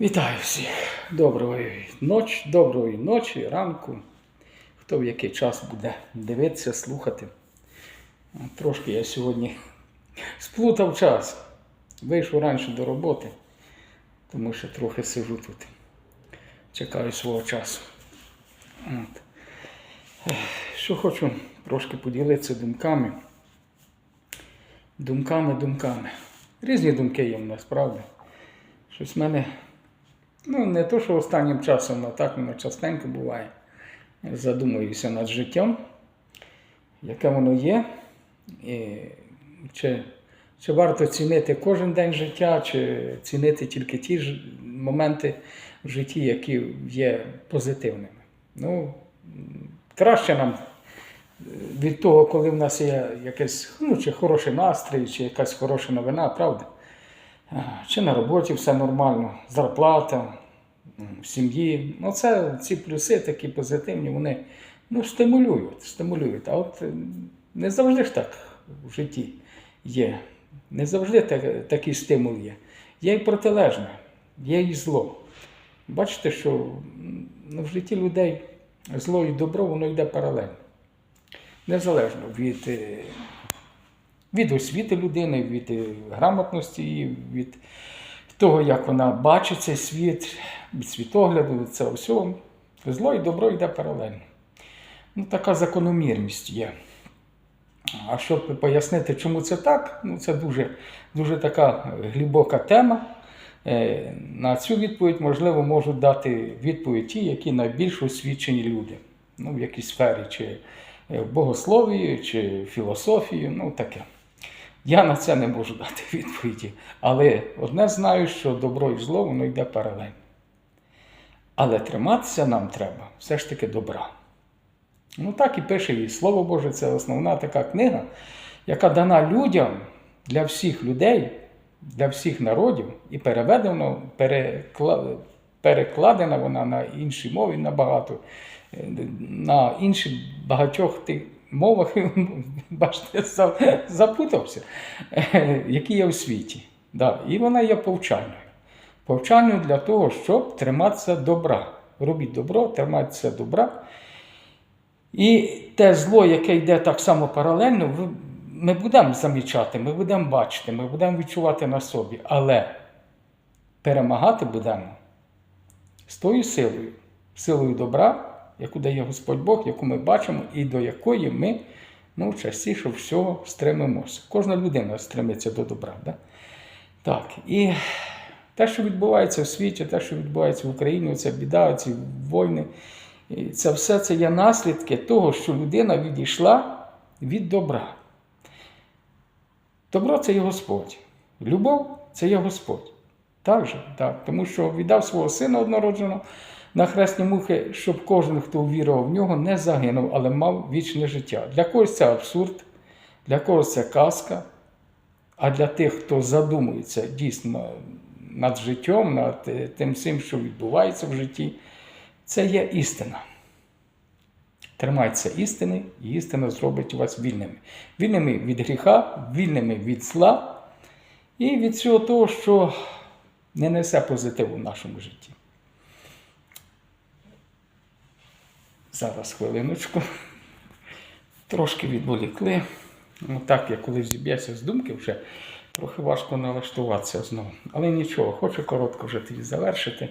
Вітаю всіх! Доброї ночі, доброї ночі, ранку. Хто в який час буде дивитися, слухати. Трошки я сьогодні сплутав час. Вийшов раніше до роботи, тому що трохи сижу тут. Чекаю свого часу. От. Що хочу трошки поділитися думками. Думками, думками. Різні думки є в нас, правда? Щось в мене Ну, не то, що останнім часом, а так воно частенько буває. Задумуюся над життям, яке воно є, і чи, чи варто цінити кожен день життя, чи цінити тільки ті ж моменти в житті, які є позитивними. Ну, краще нам від того, коли в нас є якийсь ну, чи хороший настрій, чи якась хороша новина, правда? Чи на роботі все нормально, зарплата, в сім'ї. Ну, це ці плюси такі позитивні, вони ну, стимулюють, стимулюють. А от е, не завжди ж так в житті є. Не завжди так, такий стимул є. Є і протилежне, є і зло. Бачите, що ну, в житті людей зло і добро воно йде паралельно. Незалежно від е, від освіти людини, від е, грамотності, від того, як вона бачить цей світ, від світогляду, цього всього. Зло і добро йде паралельно. Ну, така закономірність є. А щоб пояснити, чому це так, ну це дуже, дуже така глибока тема. Е, На цю відповідь, можливо, можуть дати відповідь ті, які найбільш освічені люди. Ну, в якійсь сфері, чи в богословії, чи в філософії, ну таке. Я на це не можу дати відповіді. Але одне знаю, що добро і зло воно йде паралельно. Але триматися нам треба все ж таки добра. Ну так і пише і Слово Боже, це основна така книга, яка дана людям для всіх людей, для всіх народів, і переведено, перекла... перекладена вона на інші набагато, е, на інші багатьох тих мовах, бачите, запутався, які є у світі. Да. І вона є повчальною. Повчальною для того, щоб триматися добра. Робіть добро, тримайтеся добра. І те зло, яке йде так само паралельно, ми будемо замічати, ми будемо бачити, ми будемо відчувати на собі. Але перемагати будемо з тою силою, силою добра, яку дає Господь Бог, яку ми бачимо, і до якої ми ну, частіше всього стремимося. Кожна людина стремиться до добра. Да? Так, і те, що відбувається в світі, те, що відбувається в Україні, ця біда, ці війни, це все це є наслідки того, що людина відійшла від добра. Добро це є Господь. Любов це є Господь. Так же, так. Тому що віддав свого сина однородженого на хресні мухи, щоб кожен, хто увірував в нього, не загинув, але мав вічне життя. Для когось це абсурд, для когось це казка. А для тих, хто задумується дійсно над життям, над е, тим всім, що відбувається в житті, це є істина. Тримайтеся істини, і істина зробить вас вільними. Вільними від гріха, вільними від зла і від всього того, що не несе позитиву в нашому житті. Зараз хвилиночку. Трошки відволікли. Ну, так, я коли зіб'явся з думки, вже трохи важко налаштуватися знову. Але нічого, хочу коротко вже тоді завершити.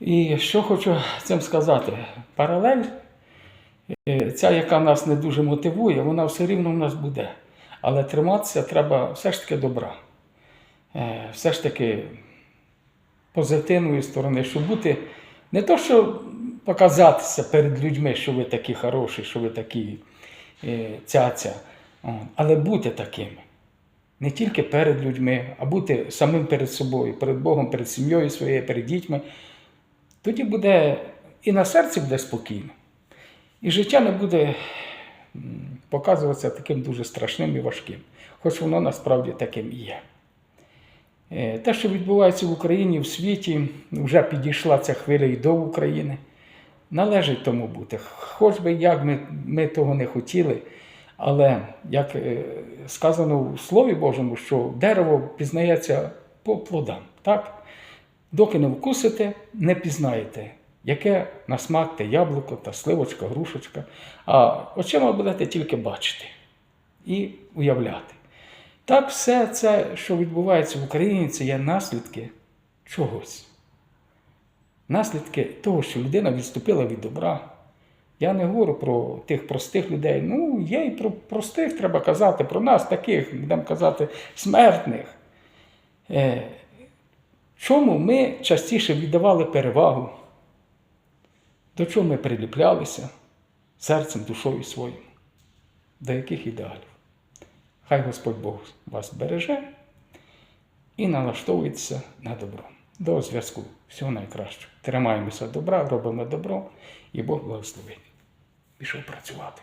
І що хочу цим сказати? Паралель, е, ця, яка нас не дуже мотивує, вона все рівно в нас буде. Але триматися треба все ж таки добра. Е, Все ж таки позитивної сторони, щоб бути не то, що показатися перед людьми, що ви такі хороші, що ви такі е, цяця, але бути такими. Не тільки перед людьми, а бути самим перед собою, перед Богом, перед сім'єю своєю, перед дітьми. Тоді буде і на серці буде спокійно, і життя не буде показуватися таким дуже страшним і важким, хоч воно насправді таким є. Е, Те, що відбувається в Україні, в світі, вже підійшла ця хвиля і до України. Належить тому бути. Хоч би як ми, ми того не хотіли, але як е, сказано в Слові Божому, що дерево пізнається по плодам. Так? доки не вкусите, не пізнаєте, яке на смак те яблуко та сливочка, грушечка. А очима будете тільки бачити і уявляти. Так, все це, що відбувається в Україні, це є наслідки чогось. Наслідки того, що людина відступила від добра. Я не говорю про тих простих людей. Ну, є і про простих треба казати, про нас таких, будемо казати, смертних. Е, чому ми частіше віддавали перевагу? До чого ми приліплялися серцем, душою своїм? До яких ідеалів? Хай Господь Бог вас береже і налаштовується на добро. До зв'язку. Всього найкращого. Тримаємося добра, робимо добро, і Бог благословить. Пішов працювати.